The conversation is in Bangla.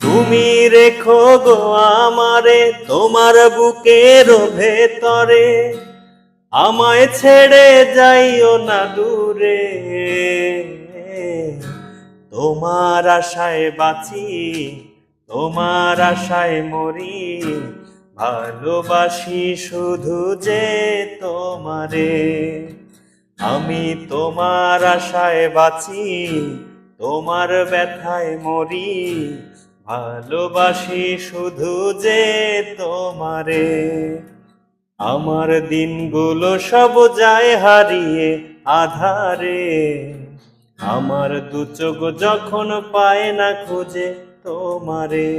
তুমি রেখো গো আমারে, তোমার বুকের ভেতরে। আমায় ছেড়ে যাইও না দূরে। তোমার আশায় বাঁচি, তোমার আশায় মরি। ভালোবাসি শুধু যে তোমারে। আমি তোমার আশায় বাঁচি, তোমার ব্যথায় মরি। ভালোবাসি শুধু যে তোমারে। আমার দিনগুলো সব যায় হারিয়ে আধারে। আমার দু চোখ যখন পায় না খুঁজে তোমারে।